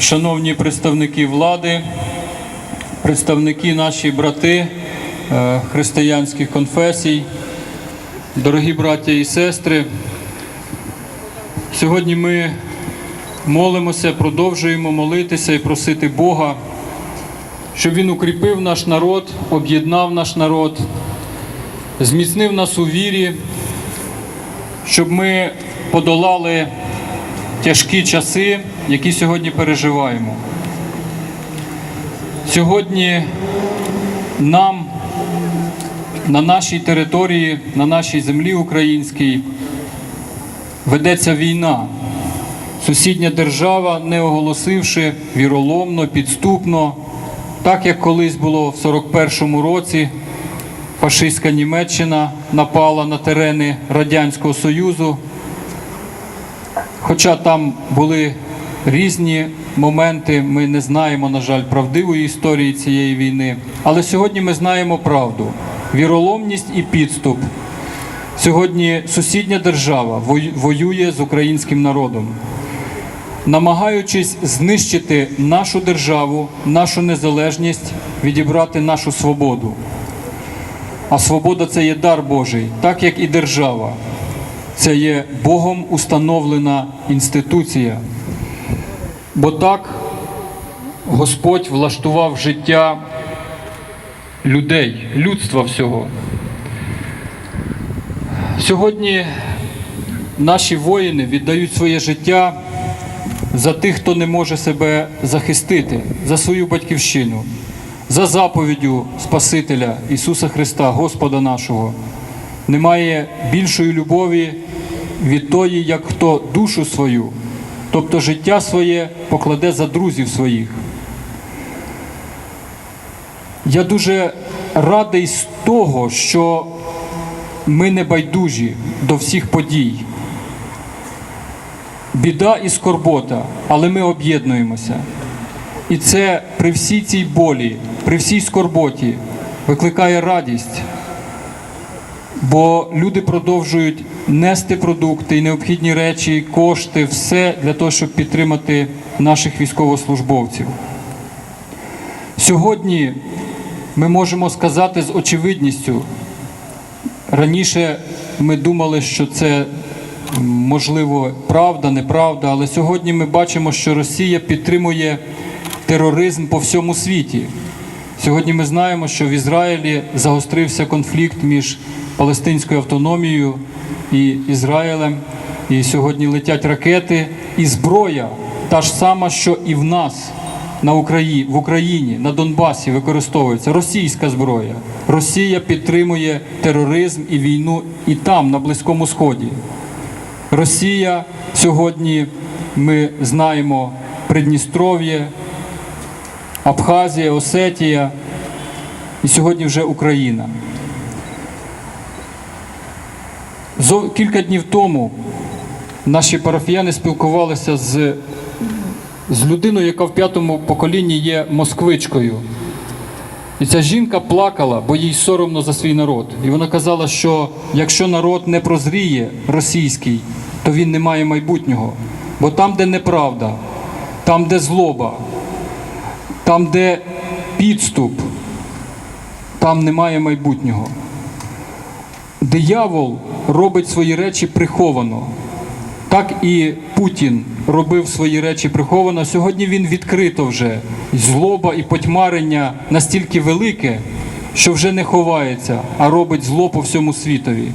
шановні представники влади, представники наші брати е, християнських конфесій, дорогі браття і сестри. Сьогодні ми молимося, продовжуємо молитися і просити Бога, щоб Він укріпив наш народ, об'єднав наш народ, зміцнив нас у вірі, щоб ми подолали тяжкі часи, які сьогодні переживаємо. Сьогодні нам на нашій території, на нашій землі українській ведеться війна. Сусідня держава, не оголосивши віроломно, підступно, так як колись було в 41-му році, фашистська Німеччина напала на терени Радянського Союзу. Хоча там були різні моменти, ми не знаємо, на жаль, правдивої історії цієї війни. Але сьогодні ми знаємо правду: віроломність і підступ. Сьогодні сусідня держава воює з українським народом, намагаючись знищити нашу державу, нашу незалежність, відібрати нашу свободу. А свобода це є дар Божий, так як і держава. Це є Богом установлена інституція. Бо так Господь влаштував життя людей, людства всього. Сьогодні наші воїни віддають своє життя за тих, хто не може себе захистити, за свою батьківщину, за заповіддю Спасителя Ісуса Христа, Господа нашого. Немає більшої любові від тої, як хто душу свою, тобто життя своє покладе за друзів своїх. Я дуже радий з того, що ми не байдужі до всіх подій. Біда і скорбота, але ми об'єднуємося. І це при всій цій болі, при всій скорботі викликає радість, бо люди продовжують нести продукти і необхідні речі, кошти, все для того, щоб підтримати наших військовослужбовців. Сьогодні ми можемо сказати з очевидністю, Раніше ми думали, що це можливо правда, неправда, але сьогодні ми бачимо, що Росія підтримує тероризм по всьому світі. Сьогодні ми знаємо, що в Ізраїлі загострився конфлікт між Палестинською автономією і Ізраїлем. І сьогодні летять ракети і зброя, та ж сама, що і в нас на Україні, в Україні, на Донбасі використовується російська зброя. Росія підтримує тероризм і війну і там, на Близькому Сході. Росія сьогодні ми знаємо Придністров'я, Абхазія, Осетія і сьогодні вже Україна. Зо кілька днів тому наші парафіяни спілкувалися з, з людиною, яка в п'ятому поколінні є москвичкою. І ця жінка плакала, бо їй соромно за свій народ. І вона казала, що якщо народ не прозріє російський, то він не має майбутнього. Бо там, де неправда, там, де злоба, там, де підступ, там немає майбутнього. Диявол робить свої речі приховано. Так і Путін робив свої речі приховано. Сьогодні він відкрито вже. Злоба і потьмарення настільки велике, що вже не ховається, а робить зло по всьому світові.